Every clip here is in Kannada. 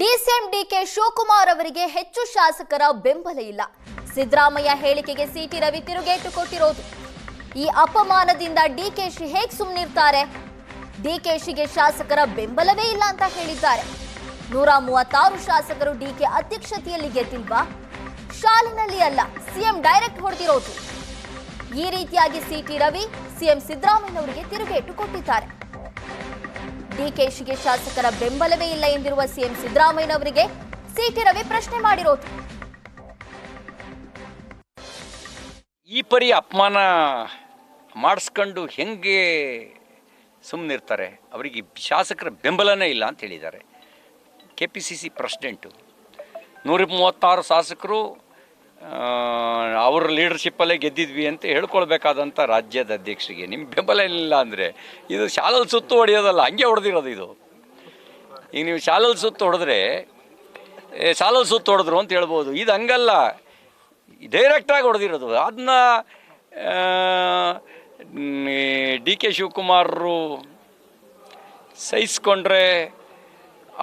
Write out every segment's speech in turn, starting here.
ಡಿಸಿಎಂ ಡಿಕೆ ಶಿವಕುಮಾರ್ ಅವರಿಗೆ ಹೆಚ್ಚು ಶಾಸಕರ ಬೆಂಬಲ ಇಲ್ಲ. ಸಿದ್ದರಾಮಯ್ಯ ಹೇಳಿಕೆಗೆ ಸಿಟಿ ರವಿ ತಿರುಗೇಟು ಕೊಟ್ಟಿರೋದು. ಈ ಅಪಮಾನದಿಂದ ಡಿಕೆಶಿ ಹೇಗೆ ಸುಮ್ಮನಿರ್ತಾರೆ ಡಿಕೆಶಿಗೆ ಶಾಸಕರ ಬೆಂಬಲವೇ ಇಲ್ಲ ಅಂತ ಹೇಳಿದ್ದಾರೆ. ನೂರ ಮೂವತ್ತಾರು ಶಾಸಕರು ಡಿಕೆ ಅಧ್ಯಕ್ಷತೆಯಲ್ಲಿ ಗೆದ್ದಿಲ್ವಾ? ಶಾಲಿನಲ್ಲಿ ಅಲ್ಲ, ಸಿಎಂ ಡೈರೆಕ್ಟ್ ಹೊಡೆದಿರೋದು. ಈ ರೀತಿಯಾಗಿ ಸಿಟಿ ರವಿ, ಸಿಎಂ ಸಿದ್ದರಾಮಯ್ಯನವರಿಗೆ ತಿರುಗೇಟು ಕೊಟ್ಟಿದ್ದಾರೆ. ಡಿಕೆಶಿಗೆ ಶಾಸಕರ ಬೆಂಬಲವೇ ಇಲ್ಲ ಎಂದಿರುವ ಸಿಎಂ ಸಿದ್ದರಾಮಯ್ಯನವರಿಗೆ ಸಿಟಿ ರವಿ ಪ್ರಶ್ನೆ ಮಾಡಿರೋದು. ಈ ಪರಿ ಅಪಮಾನ ಮಾಡಿಸ್ಕೊಂಡು ಹೆಂಗೆ ಸುಮ್ಮನಿರ್ತಾರೆ ಅವರಿಗೆ ಶಾಸಕರ ಬೆಂಬಲನೇ ಇಲ್ಲ ಅಂತ ಹೇಳಿದ್ದಾರೆ. K P C C president. ನೂರ ಮೂವತ್ತಾರು ಶಾಸಕರು ಅವ್ರ ಲೀಡರ್ಶಿಪ್ಪಲ್ಲೇ ಗೆದ್ದಿದ್ವಿ ಅಂತ ಹೇಳ್ಕೊಳ್ಬೇಕಾದಂಥ ರಾಜ್ಯದ ಅಧ್ಯಕ್ಷರಿಗೆ. ನಿಮ್ಮ ಬೆಂಬಲ ಇಲ್ಲ ಅಂದರೆ ಇದು ಶಾಲಲ್ಲಿ ಸುತ್ತು ಹೊಡೆಯೋದಲ್ಲ, ಹಂಗೆ ಹೊಡೆದಿರೋದು ಇದು. ಈಗ ನೀವು ಶಾಲಲ್ಲಿ ಸುತ್ತು ಹೊಡೆದ್ರೆ ಶಾಲಲ್ಲಿ ಸುತ್ತು ಹೊಡೆದ್ರು ಅಂತ ಹೇಳ್ಬೋದು. ಇದು ಹಂಗಲ್ಲ. ಡೈರೆಕ್ಟಾಗಿ ಹೊಡೆದಿರೋದು. ಅದನ್ನ ಡಿ ಕೆ ಶಿವಕುಮಾರರು ಸಹಿಸ್ಕೊಂಡ್ರೆ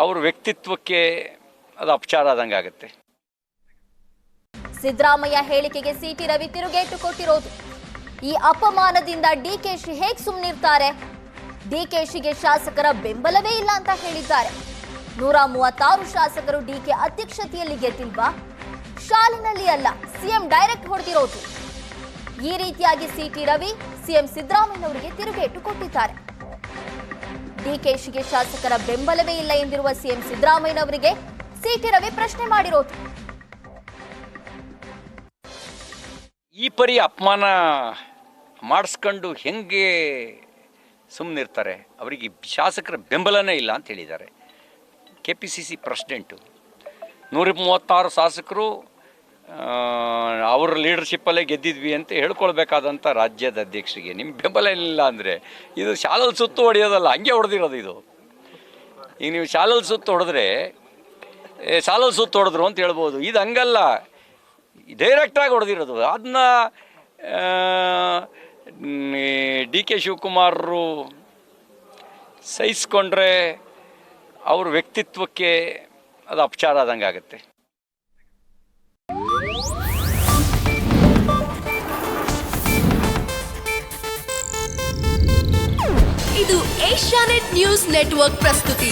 ಅವ್ರ ವ್ಯಕ್ತಿತ್ವಕ್ಕೆ ಅದು ಅಪಚಾರ ಆದಂಗೆ ಆಗುತ್ತೆ ಸಿದ್ದರಾಮಯ್ಯ ಹೇಳಿಕೆಗೆ ಸಿಟಿ ರವಿ ತಿರುಗೇಟು ಕೊಟ್ಟಿರೋದು. ಈ ಅಪಮಾನದಿಂದ ಡಿಕೆಶಿ ಹೇಗ್ ಸುಮ್ಮನಿರ್ತಾರೆ ಡಿಕೆಶಿಗೆ ಶಾಸಕರ ಬೆಂಬಲವೇ ಇಲ್ಲ ಅಂತ ಹೇಳಿದ್ದಾರೆ. ನೂರ ಮೂವತ್ತಾರು ಶಾಸಕರು ಡಿಕೆ ಅಧ್ಯಕ್ಷತೆಯಲ್ಲಿ ಗೆದ್ದಿಲ್ವಾ? ಶಾಲಿನಲ್ಲಿ ಅಲ್ಲ ಸಿಎಂ ಡೈರೆಕ್ಟ್ ಹೊಡೆದಿರೋದು. ಈ ರೀತಿಯಾಗಿ ಸಿಟಿ ರವಿ ಸಿಎಂ ಸಿದ್ದರಾಮಯ್ಯನವರಿಗೆ ತಿರುಗೇಟು ಕೊಟ್ಟಿದ್ದಾರೆ. ಡಿಕೆಶಿಗೆ ಶಾಸಕರ ಬೆಂಬಲವೇ ಇಲ್ಲ ಎಂದಿರುವ ಸಿಎಂ ಸಿದ್ದರಾಮಯ್ಯನವರಿಗೆ ಸಿಟಿ ರವಿ ಪ್ರಶ್ನೆ ಮಾಡಿರೋದು. ಈ ಪರಿ ಅಪಮಾನ ಮಾಡಿಸ್ಕೊಂಡು ಹೆಂಗೆ ಸುಮ್ಮನಿರ್ತಾರೆ ಅವರಿಗೆ ಶಾಸಕರ ಬೆಂಬಲನೇ ಇಲ್ಲ ಅಂತ ಹೇಳಿದ್ದಾರೆ. K P C C president. ನೂರ ಮೂವತ್ತಾರು ಶಾಸಕರು ಅವರ ಲೀಡರ್ಶಿಪ್ಪಲ್ಲೇ ಗೆದ್ದಿದ್ವಿ ಅಂತ ಹೇಳ್ಕೊಳ್ಬೇಕಾದಂಥ ರಾಜ್ಯದ ಅಧ್ಯಕ್ಷರಿಗೆ ನಿಮ್ಮ ಬೆಂಬಲ ಇಲ್ಲ ಅಂದರೆ, ಇದು ಶಾಲಲ್ಲಿ ಸುತ್ತು ಹೊಡೆಯೋದಲ್ಲ, ಹಂಗೆ ಹೊಡೆದಿರೋದು ಇದು. ಈಗ ನೀವು ಶಾಲಲ್ಲಿ ಸುತ್ತು ಹೊಡೆದ್ರೆ ಶಾಲಲ್ಲಿ ಸುತ್ತು ಹೊಡೆದ್ರು ಅಂತ ಹೇಳ್ಬೋದು. ಇದು ಹಂಗಲ್ಲ. ಡೈರೆಕ್ಟಾಗಿ ಹೊಡೆದಿರೋದು. ಅದನ್ನ ಡಿ ಕೆ ಶಿವಕುಮಾರರು ಸಹಿಸ್ಕೊಂಡ್ರೆ ಅವ್ರ ವ್ಯಕ್ತಿತ್ವಕ್ಕೆ ಅದು ಅಪಚಾರ ಆದಂಗೆ ಆಗುತ್ತೆ. ಇದು ಏಷ್ಯಾನೆಟ್ ನ್ಯೂಸ್ ನೆಟ್ವರ್ಕ್ ಪ್ರಸ್ತುತಿ.